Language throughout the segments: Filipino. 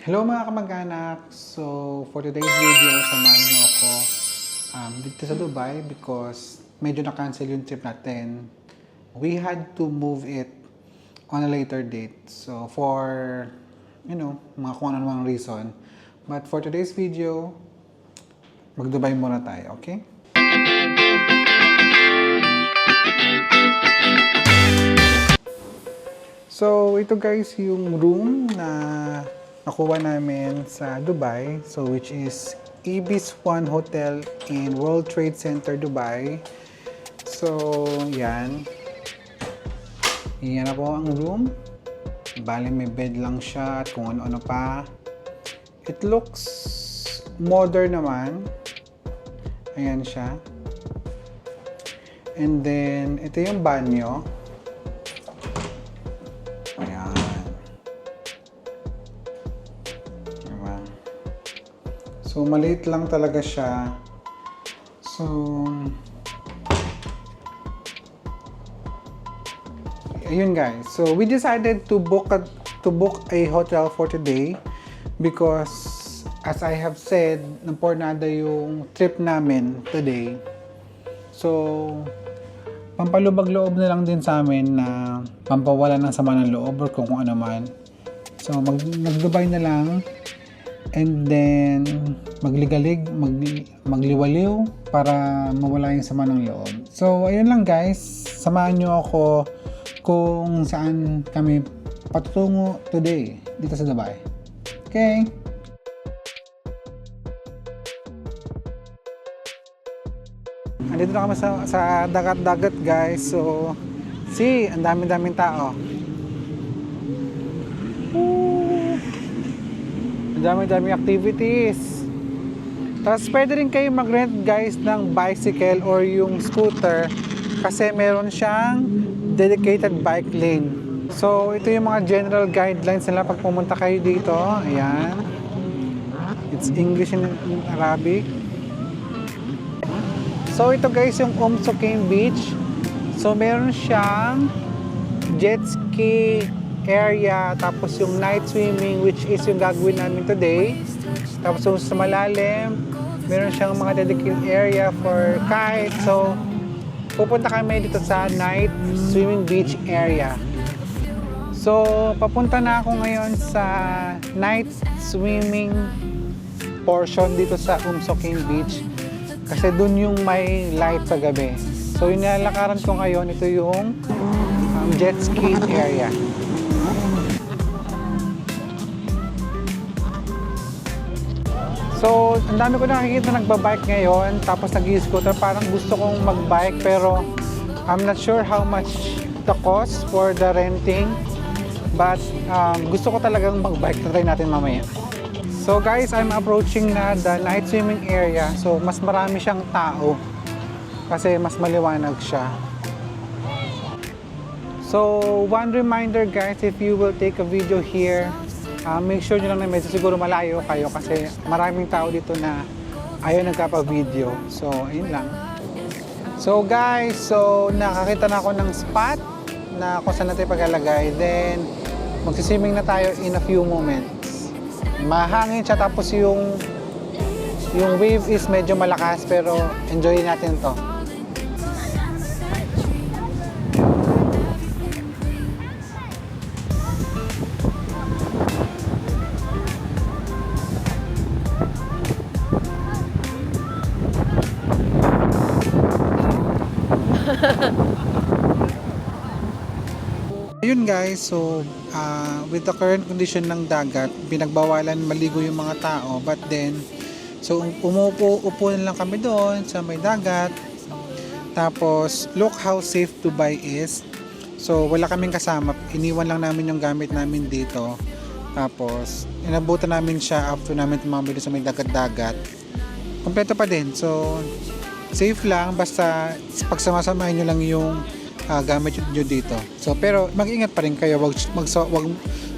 Hello mga kamag-anak! So, for today's video, samahan niyo ako um, dito sa Dubai because medyo na-cancel yung trip natin. We had to move it on a later date. So, for, you know, mga kung ano reason. But for today's video, mag-Dubai muna tayo, okay? So, ito guys yung room na nakuha namin sa Dubai. So, which is Ibis One Hotel in World Trade Center, Dubai. So, yan. Yan na po ang room. Bali, may bed lang siya at kung ano-ano pa. It looks modern naman. Ayan siya. And then, ito yung banyo. So, maliit lang talaga siya. So, ayun guys. So, we decided to book a, to book a hotel for today because as I have said, nampornada yung trip namin today. So, pampalubag loob na lang din sa amin na pampawala ng sama ng loob or kung ano man. So, mag, mag-Dubai na lang and then magligalig, mag, magliwaliw para mawala yung sama ng loob. So, ayun lang guys. Samahan nyo ako kung saan kami patutungo today dito sa Dubai. Okay? Andito na kami sa, sa dagat-dagat guys. So, see, ang dami-daming tao. Ang dami-daming activities. Tapos pwede rin kayo mag-rent guys ng bicycle or yung scooter kasi meron siyang dedicated bike lane. So, ito yung mga general guidelines nila pag pumunta kayo dito. Ayan. It's English and Arabic. So ito guys yung Umsuking Beach. So meron siyang jet ski area tapos yung night swimming which is yung gagawin namin today. Tapos yung sa malalim, meron siyang mga dedicated area for kite. So pupunta kami dito sa night swimming beach area. So papunta na ako ngayon sa night swimming portion dito sa Umsuking Beach kasi dun yung may light sa gabi. So yung nilalakaran ko ngayon, ito yung um, jet ski area. So, ang dami ko nakikita nagbabike ngayon, tapos nag-scooter. Parang gusto kong magbike, pero I'm not sure how much the cost for the renting. But um, gusto ko talagang magbike. Try natin mamaya. So guys, I'm approaching na the night swimming area. So mas marami siyang tao kasi mas maliwanag siya. So one reminder guys, if you will take a video here, uh, make sure nyo lang na medyo siguro malayo kayo kasi maraming tao dito na ayaw nagkapa-video. So ayun lang. So guys, so nakakita na ako ng spot na kung saan natin paglalagay. Then magsiswimming na tayo in a few moments mahangin siya tapos yung yung wave is medyo malakas pero enjoy natin to Ayun guys, so uh, with the current condition ng dagat, pinagbawalan maligo yung mga tao. But then, so umupo upo na lang kami doon sa may dagat. Tapos, look how safe Dubai is. So, wala kaming kasama. Iniwan lang namin yung gamit namin dito. Tapos, inabutan namin siya after namin tumambay sa may dagat-dagat. Kompleto pa din. So, safe lang. Basta, pagsamasamahin nyo lang yung uh, gamit nyo dito. So, pero mag-ingat pa rin kayo. Wag, mag, wag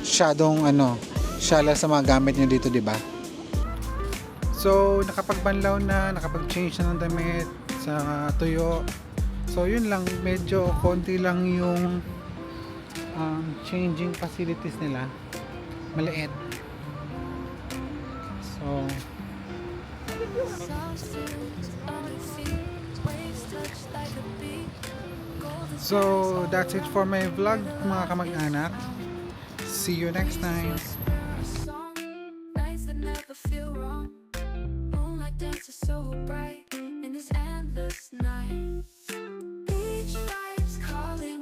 masyadong ano, shala sa mga gamit nyo dito, di ba? So, nakapagbanlaw na, nakapag-change na ng damit sa tuyo. So, yun lang, medyo konti lang yung um, changing facilities nila. Maliit. So, So, that's it for my vlog mga kamag-anak. See you next time. Night. Beach vibes calling